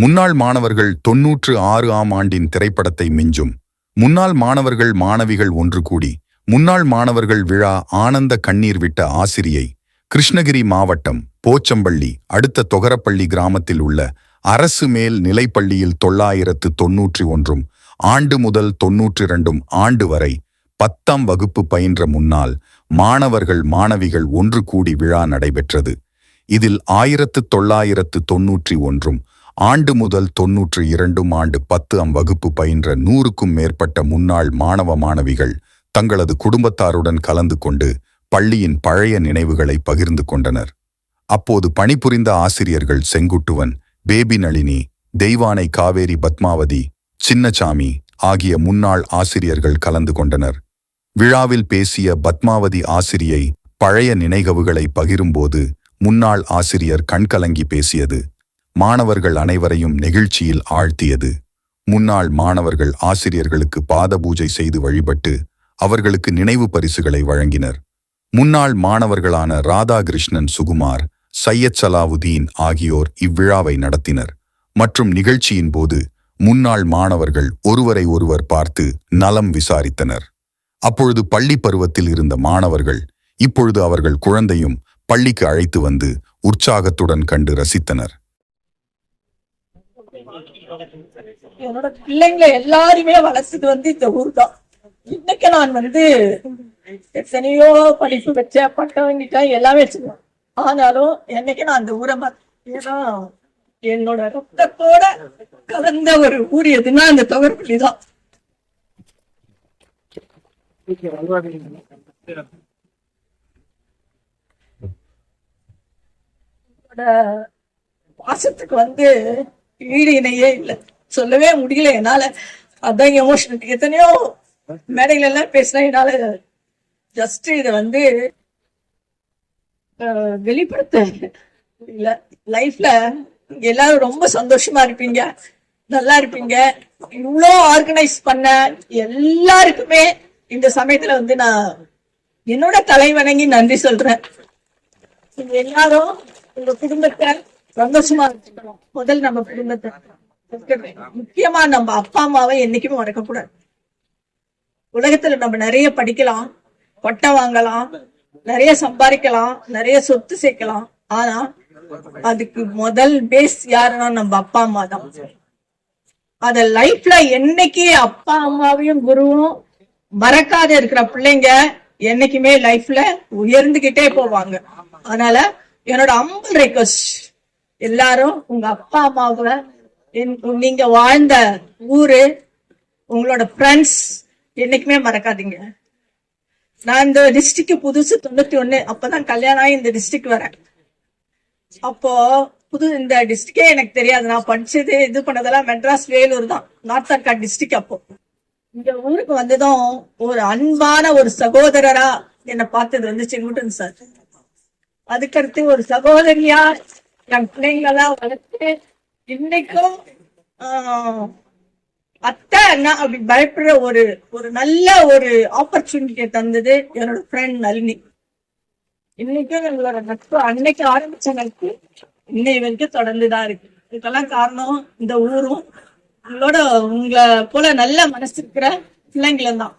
முன்னாள் மாணவர்கள் தொன்னூற்று ஆறு ஆம் ஆண்டின் திரைப்படத்தை மிஞ்சும். முன்னாள் மாணவர்கள் மாணவிகள் ஒன்று கூடி முன்னாள் மாணவர்கள் விழா ஆனந்த கண்ணீர் விட்ட ஆசிரியை கிருஷ்ணகிரி மாவட்டம் போச்சம்பள்ளி அடுத்த தொகரப்பள்ளி கிராமத்தில் உள்ள அரசு மேல் நிலைப்பள்ளியில் தொள்ளாயிரத்து தொன்னூற்றி ஒன்றும் ஆண்டு முதல் தொன்னூற்றி இரண்டும் ஆண்டு வரை பத்தாம் வகுப்பு பயின்ற முன்னாள் மாணவர்கள் மாணவிகள் ஒன்று கூடி விழா நடைபெற்றது. இதில் ஆயிரத்து தொள்ளாயிரத்து தொன்னூற்றி ஒன்றும் ஆண்டு முதல் தொன்னூற்று இரண்டும் ஆண்டு பத்து அம் வகுப்பு பயின்ற நூறுக்கும் மேற்பட்ட முன்னாள் மாணவ மாணவிகள் தங்களது குடும்பத்தாருடன் கலந்து கொண்டு பள்ளியின் பழைய நினைவுகளை பகிர்ந்து கொண்டனர். அப்போது பணிபுரிந்த ஆசிரியர்கள் செங்குட்டுவன் பேபி நளினி தெய்வானை காவேரி பத்மாவதி சின்னசாமி ஆகிய முன்னாள் ஆசிரியர்கள் கலந்து கொண்டனர். விழாவில் பேசிய பத்மாவதி ஆசிரியை பழைய நினைகவுகளை பகிரும்போது முன்னாள் ஆசிரியர் கண்கலங்கி பேசியது மாணவர்கள் அனைவரையும் நெகிழ்ச்சியில் ஆழ்த்தியது. முன்னாள் மாணவர்கள் ஆசிரியர்களுக்கு பாத பூஜை செய்து வழிபட்டு அவர்களுக்கு நினைவு பரிசுகளை வழங்கினர். முன்னாள் மாணவர்களான ராதாகிருஷ்ணன் சுகுமார் சையத் சலாவுதீன் ஆகியோர் இவ்விழாவை நடத்தினர். மற்றும் நிகழ்ச்சியின் போது முன்னாள் மாணவர்கள் ஒருவரை ஒருவர் பார்த்து நலம் விசாரித்தனர். அப்பொழுது பள்ளி பருவத்தில் இருந்த மாணவர்கள் இப்பொழுது அவர்கள் குழந்தையும் பள்ளிக்கு அழைத்து வந்து உற்சாகத்துடன் கண்டு ரசித்தனர். என்னோட பிள்ளைங்களை எல்லாருமே வளர்த்தது வந்து இந்த ஊர் தான் இன்னைக்கு நான் வந்து எத்தனையோ படிப்பு வச்ச பட்டம் வாங்கிட்டேன் எல்லாமே வச்சுக்கேன் ஆனாலும் என்னைக்கு நான் அந்த ஊரை ஏன்னா என்னோட ரத்தத்தோட கலந்த ஒரு ஊர் எதுன்னா அந்த தொகர்புள்ளி தான் பாசத்துக்கு வந்து ஈடு இணையே இல்லை. சொல்லவே முடியல என்னால. அதான் எமோஷன் எத்தனையோ மேடைகள் எல்லாம் பேசினா என்னால ஜஸ்ட் இதை வந்து வெளிப்படுத்த இல்ல லைஃப்ல எல்லாரும் ரொம்ப சந்தோஷமா இருப்பீங்க. நல்லா இருப்பீங்க. இவ்வளோ ஆர்கனைஸ் பண்ண எல்லாருக்குமே இந்த சமயத்துல வந்து நான் என்னோட தலை வணங்கி நன்றி சொல்றேன். நீங்க எல்லாரும் உங்க குடும்பத்தை சந்தோஷமா வச்சுக்கணும் முதல் நம்ம குடும்பத்தை முக்கியமா நம்ம அப்பா அம்மாவை என்னைக்குமே மறக்கக்கூடாது. உலகத்துல நம்ம நிறைய படிக்கலாம் பட்டம் வாங்கலாம் நிறைய சம்பாதிக்கலாம் நிறைய சொத்து சேர்க்கலாம். ஆனா அதுக்கு முதல் பேஸ் யாருன்னா நம்ம அப்பா அம்மா தான். அத லைஃப்ல என்னைக்கு அப்பா அம்மாவையும் குருவும் மறக்காத இருக்கிற பிள்ளைங்க என்னைக்குமே லைஃப்ல உயர்ந்துகிட்டே போவாங்க. அதனால என்னோட அம்பல் ரெக்வஸ்ட் எல்லாரும் உங்க அப்பா அம்மாவை என்- நீங்க வாழ்ந்த ஊரு உங்களோட ஃப்ரெண்ட்ஸ் என்னைக்குமே மறக்காதீங்க. நான் இந்த டிஸ்ட்ரிக்ட் புதுசு தொண்ணூத்தி ஒண்ணு அப்பதான் கல்யாணம் ஆகி இந்த டிஸ்ட்ரிக்ட் வரேன். அப்போ புது இந்த டிஸ்ட்ரிக்டே எனக்கு தெரியாது. நான் படிச்சது இது பண்ணதெல்லாம் மெட்ராஸ் வேலூர் தான். நார்த் ஆர்காட் டிஸ்ட்ரிக்ட் அப்போ. இந்த ஊருக்கு வந்ததும் ஒரு அன்பான ஒரு சகோதரரா என்னை பார்த்தது வந்து செங்குட்டன் சார். அதுக்கடுத்து ஒரு சகோதரியா என் பிள்ளைங்களெல்லாம் வளர்த்து இன்னைக்கும் ஆஹ், அத்தை அண்ணா அப்படி பயப்படுற ஒரு ஒரு நல்ல ஒரு ஆப்பர்ச்சுனிட்டியை தந்தது என்னோட ஃப்ரெண்ட் நளினி. இன்னைக்கும் எங்களோட நட்பு அன்னைக்கு ஆரம்பிச்ச நட்பு இன்னை வரைக்கும் தொடர்ந்துதான் இருக்கு. இதுக்கெல்லாம் காரணம் இந்த ஊரும் உங்களோட உங்களை போல நல்ல மனசு இருக்கிற பிள்ளைங்களும் தான்